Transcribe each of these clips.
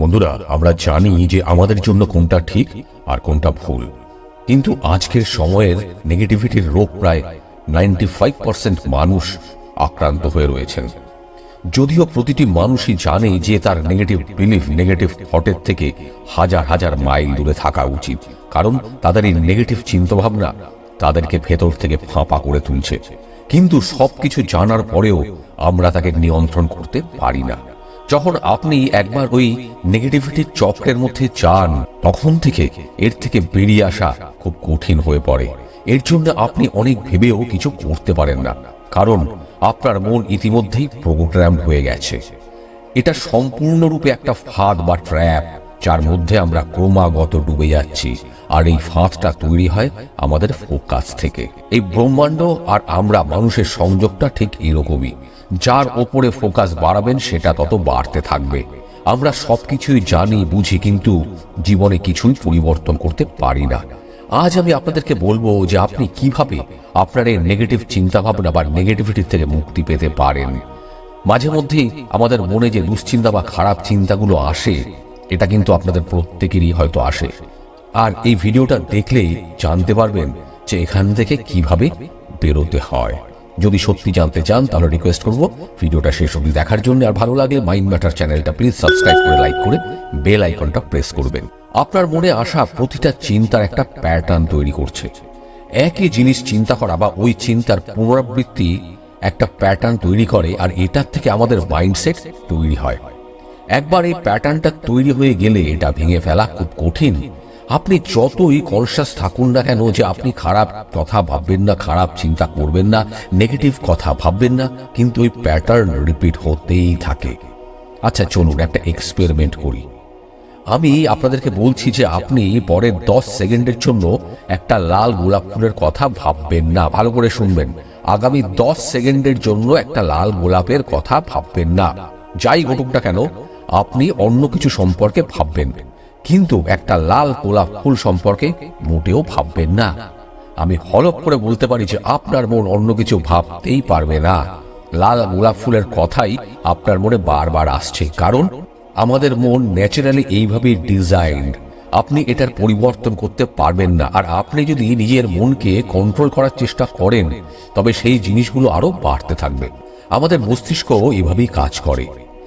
বন্ধুরা, আমরা জানি যে আমাদের জন্য কোনটা ঠিক আর কোনটা ভুল। কিন্তু আজকের সময়ের নেগেটিভিটির রোগ প্রায় নাইনটি ফাইভ পার্সেন্ট মানুষ আক্রান্ত হয়ে রয়েছেন। যদিও প্রতিটি মানুষই জানে যে তার নেগেটিভ বিলিফ নেগেটিভ থটের থেকে হাজার হাজার মাইল দূরে থাকা উচিত, কারণ তাদের এই নেগেটিভ চিন্তাভাবনা তাদেরকে ভেতর থেকে ফাঁপা করে তুলছে। কিন্তু সবকিছু জানার পরেও আমরা তাকে নিয়ন্ত্রণ করতে পারি না। যখন আপনি একবার ওই নেগেটিভিটির চক্রের মধ্যে চান তখন থেকে এর থেকে বেরিয়ে আসা খুব কঠিন হয়ে পড়ে। এর জন্য আপনি অনেক ভেবেও কিছু করতে পারেন না, কারণ আপনার মন ইতিমধ্যেই প্রোগ্রাম হয়ে গেছে। এটা সম্পূর্ণরূপে একটা ফাঁদ বা ট্র্যাপ যার মধ্যে আমরা ক্রমাগত ডুবে যাচ্ছি, আর এই ফাঁদটা তৈরি হয় আমাদের ফোকাস থেকে। এই ব্রহ্মাণ্ড আর আমরা মানুষের সংযোগটা ঠিক এরকমই। যার ওপরে ফোকাস বাড়াবেন সেটা তত বাড়তে থাকবে। আমরা সবকিছুই জানি, বুঝি, কিন্তু জীবনে কিছুই পরিবর্তন করতে পারি না। আজ আমি আপনাদেরকে বলব যে আপনি কীভাবে আপনার এই নেগেটিভ চিন্তাভাবনা বা নেগেটিভিটির থেকে মুক্তি পেতে পারেন। মাঝে মধ্যেই আমাদের মনে যে দুশ্চিন্তা বা খারাপ চিন্তাগুলো আসে, এটা কিন্তু আপনাদের প্রত্যেকেরই হয়তো আসে। আর এই ভিডিওটা দেখলেই জানতে পারবেন যে এখান থেকে কীভাবে বেরোতে হয়। যদি সত্যি জানতে চান, তাহলে রিকোয়েস্ট করব। ভিডিওটা শেষ অবধি দেখার জন্য। আর ভালো লাগলে মাইন্ড ম্যাটার চ্যানেলটা প্লিজ সাবস্ক্রাইব করে লাইক করে বেল আইকনটা প্রেস করবেন। আপনার মনে আসা প্রতিটা চিন্তার একটা প্যাটার্ন তৈরি করছে। একই জিনিস চিন্তা করা বা ওই চিন্তার পুনরাবৃত্তি একটা প্যাটার্ন তৈরি করে আর এটার থেকে আমাদের মাইন্ডসেট তৈরি হয়। একবার এই প্যাটার্নটা তৈরি হয়ে গেলে এটা ভেঙে ফেলা খুব কঠিন। আপনি যতই কনসাস থাকুন না কেন যে আপনি খারাপ কথা ভাববেন না, খারাপ চিন্তা করবেন না নেগেটিভ কথা ভাববেন না, কিন্তু ওই প্যাটার্ন রিপিট হতেই থাকে। আচ্ছা চলুন একটা এক্সপেরিমেন্ট করি। আমি আপনাদেরকে বলছি যে আপনি পরের দশ সেকেন্ডের জন্য একটা লাল গোলাপ ফুলের কথা ভাববেন না, ভালো করে শুনবেন। আগামী দশ সেকেন্ডের জন্য একটা লাল গোলাপের কথা ভাববেন না। যাই ঘটুক না কেন, আপনি অন্য কিছু সম্পর্কে ভাববেন। কিন্তু একটা লাল গোলাপ ফুল সম্পর্কে মোটেও ভাববেন না। আমি হলপ করে বলতে পারি যে আপনার মন অন্য কিছু ভাবতেই পারবে না। লাল গোলাপ ফুলের কথাই আপনার মনে বারবার আসছে, কারণ আমাদের মন ন্যাচারালি এইভাবেই ডিজাইন্ড। আপনি এটার পরিবর্তন করতে পারবেন না, আর আপনি যদি নিজের মনকে কন্ট্রোল করার চেষ্টা করেন, তবে সেই জিনিসগুলো আরও বাড়তে থাকবে। আমাদের মস্তিষ্ক এভাবেই কাজ করে।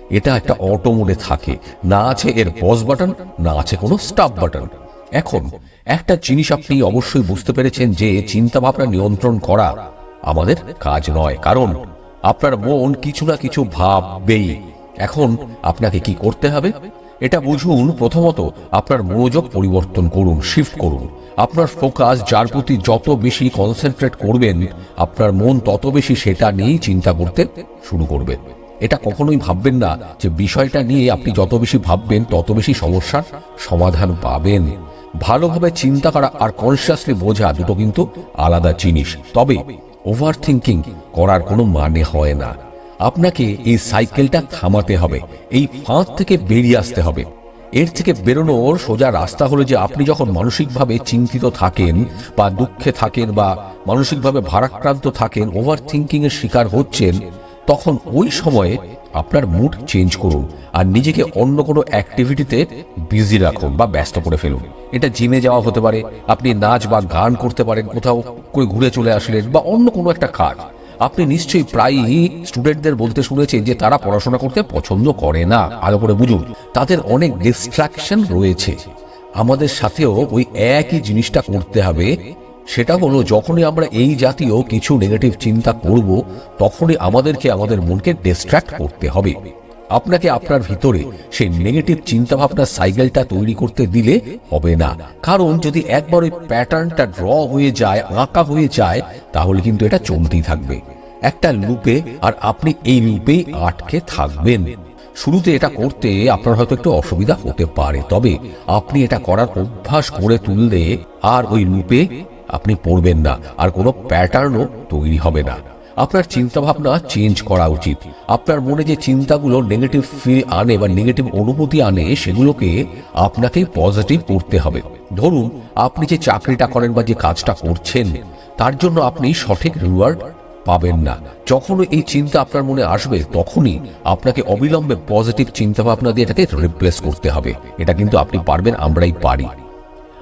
এটা একটা অটো মোডে থাকে। না আছে এর পজ বাটন না আছে কোনো স্টপ বাটন এখন, একটা জিনিস আপনি অবশ্যই বুঝতে পেরেছেন যে চিন্তা ভাবনা নিয়ন্ত্রণ করা আমাদের কাজ নয়। কারণ, আপনার মন কিছু না কিছু ভাববেই। এখন, আপনাকে কি করতে হবে? এটা বুঝুন, প্রথমত আপনার মনোযোগ পরিবর্তন করুন শিফট করুন। আপনার ফোকাস যার প্রতি যত বেশি কনসেন্ট্রেট করবেন, আপনার মন তত বেশি সেটা নিয়েই চিন্তা করতে শুরু করবে। এটা কখনোই ভাববেন না যে বিষয়টা নিয়ে আপনি যত বেশি ভাববেন, তত বেশি সমস্যার সমাধান পাবেন। ভালোভাবে চিন্তা করা আর কনসিয়াসলি বোঝা দুটো কিন্তু আলাদা জিনিস। তবে ওভার থিঙ্কিং করার কোনো মানে হয় না। আপনাকে এই সাইকেলটা থামাতে হবে, এই ফাঁদ থেকে বেরিয়ে আসতে হবে। এর থেকে বেরোনোর সোজা রাস্তা হলো যে আপনি যখন মানসিকভাবে চিন্তিত থাকেন বা দুঃখে থাকেন বা মানসিকভাবে ভারাক্রান্ত থাকেন ওভার থিঙ্কিং এর শিকার হচ্ছেন তখন ওই সময়ে আপনার মুড চেঞ্জ করুন আর নিজেকে অন্য কোনো অ্যাক্টিভিটিতে বিজি রাখুন বা ব্যস্ত করে ফেলুন। এটা জিমে যাওয়া হতে পারে, আপনি নাচ বা গান করতে পারেন কোথাও করে ঘুরে চলে আসলেন বা অন্য কোনো একটা কাজ। আপনি নিশ্চয়ই প্রায়ই স্টুডেন্টদের বলতে শুনেছেন যে তারা পড়াশোনা করতে পছন্দ করে না। ভালো করে বুঝুন, তাদের অনেক ডিস্ট্রাকশন রয়েছে। আমাদের সাথেও ওই একই জিনিসটা করতে হবে সেটা হলো, যখনই আমরা এই জাতীয় কিছু নেগেটিভ চিন্তা করব, তখনই আমাদেরকে আমাদের মনকে ডিস্ট্র্যাক্ট করতে হবে। আপনাকে আপনার ভিতরে সেই নেগেটিভ চিন্তা ভাবনার সাইকেলটা তৈরি করতে দিলে হবে না। কারণ যদি একবার ওই প্যাটার্নটা ড্র হয়ে যায়, আঁকা হয়ে যায়, তাহলে কিন্তু এটা চলতেই থাকবে। একটা লুপে আর আপনি এই লুপেই আটকে থাকবেন। শুরুতে এটা করতে আপনার হয়তো একটু অসুবিধা হতে পারে, তবে আপনি এটা করার অভ্যাস করে তুললে আর ওই লুপে আপনি পড়বেন না, আর কোনো প্যাটার্নও তৈরি হবে না। আপনার চিন্তা ভাবনা চেঞ্জ করা উচিত। আপনার মনে যে চিন্তাগুলো নেগেটিভ ফিল আনে বা নেগেটিভ অনুভূতি আনে, সেগুলোকে আপনাকে পজিটিভ করতে হবে। ধরুন, আপনি যে চাকরিটা করেন বা যে কাজটা করছেন, তার জন্য আপনি সঠিক রিওয়ার্ড পাবেন না। যখনই এই চিন্তা আপনার মনে আসবে, তখনই আপনাকে অবিলম্বে পজিটিভ চিন্তা ভাবনা দিয়ে এটাকে রিপ্লেস করতে হবে। এটা কিন্তু আপনি পারবেন, আমরাই পারি।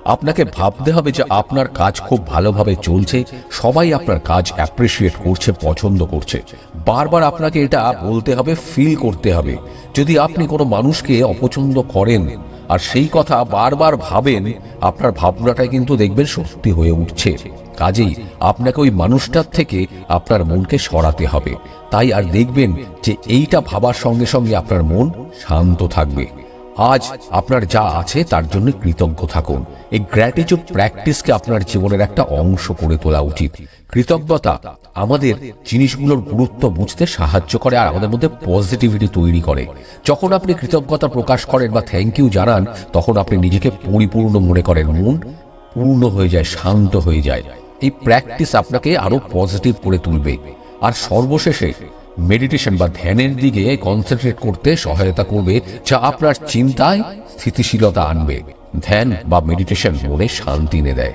আপনাকে ভাবতে হবে যে আপনার কাজ খুব ভালোভাবে চলছে, সবাই আপনার কাজ অ্যাপ্রিসিয়েট করছে, পছন্দ করছে। বারবার আপনাকে এটা বলতে হবে ফিল করতে হবে। যদি আপনি কোনো মানুষকে অপছন্দ করেন আর সেই কথা বারবার ভাবেন, আপনার ভাবনাটাই কিন্তু দেখবেন সত্যি হয়ে উঠছে। কাজেই আপনাকে ওই মানুষটার থেকে আপনার মনকে সরাতে হবে। তাই আর দেখবেন যে এইটা ভাবার সঙ্গে সঙ্গে আপনার মন শান্ত থাকবে। আজ আপনার যা আছে তার জন্য কৃতজ্ঞ থাকুন। এই গ্র্যাটিটিউড প্র্যাকটিসকে আপনার জীবনের একটা অংশ করে তোলা উচিত। কৃতজ্ঞতা আমাদের জিনিসগুলোর গুরুত্ব বুঝতে সাহায্য করে আর আমাদের মধ্যে পজিটিভিটি তৈরি করে। যখন আপনি কৃতজ্ঞতা প্রকাশ করেন বা থ্যাংক ইউ জানান, তখন আপনি নিজেকে পরিপূর্ণ মনে করেন। মন পূর্ণ হয়ে যায়, শান্ত হয়ে যায়। এই প্র্যাকটিস আপনাকে আরও পজিটিভ করে তুলবে। আর সর্বশেষে মেডিটেশন বা ধ্যানের দিকে কনসেন্ট্রেট করতে সহায়তা করবে, যা আপনার চিন্তায় স্থিতিশীলতা আনবে। ধ্যান বা মেডিটেশন মনে শান্তি এনে দেয়।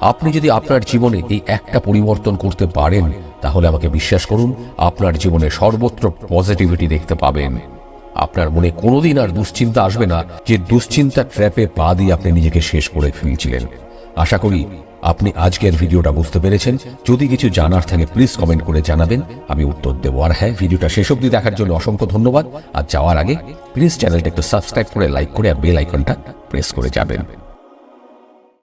আপনি যদি আপনার জীবনে এই একটা পরিবর্তন করতে পারেন, তাহলে আমাকে বিশ্বাস করুন, আপনার জীবনে সর্বত্র পজিটিভিটি দেখতে পাবেন। আপনার মনে কোনোদিন আর দুশ্চিন্তা আসবে না, যে দুশ্চিন্তা ট্র্যাপে পা দিয়ে আপনি নিজেকে শেষ করে ফেলছিলেন। আশা করি আপনি আজকের ভিডিওটা বুঝতে পেরেছেন। যদি কিছু জানার থাকে প্লিজ কমেন্ট করে জানাবেন। আমি উত্তর দেবো। আর হ্যাঁ ভিডিওটা শেষ অবধি দেখার জন্য অসংখ্য ধন্যবাদ। আর যাওয়ার আগে প্লিজ চ্যানেলটা একটু সাবস্ক্রাইব করে লাইক করে, আর বেল আইকনটা প্রেস করে যাবেন।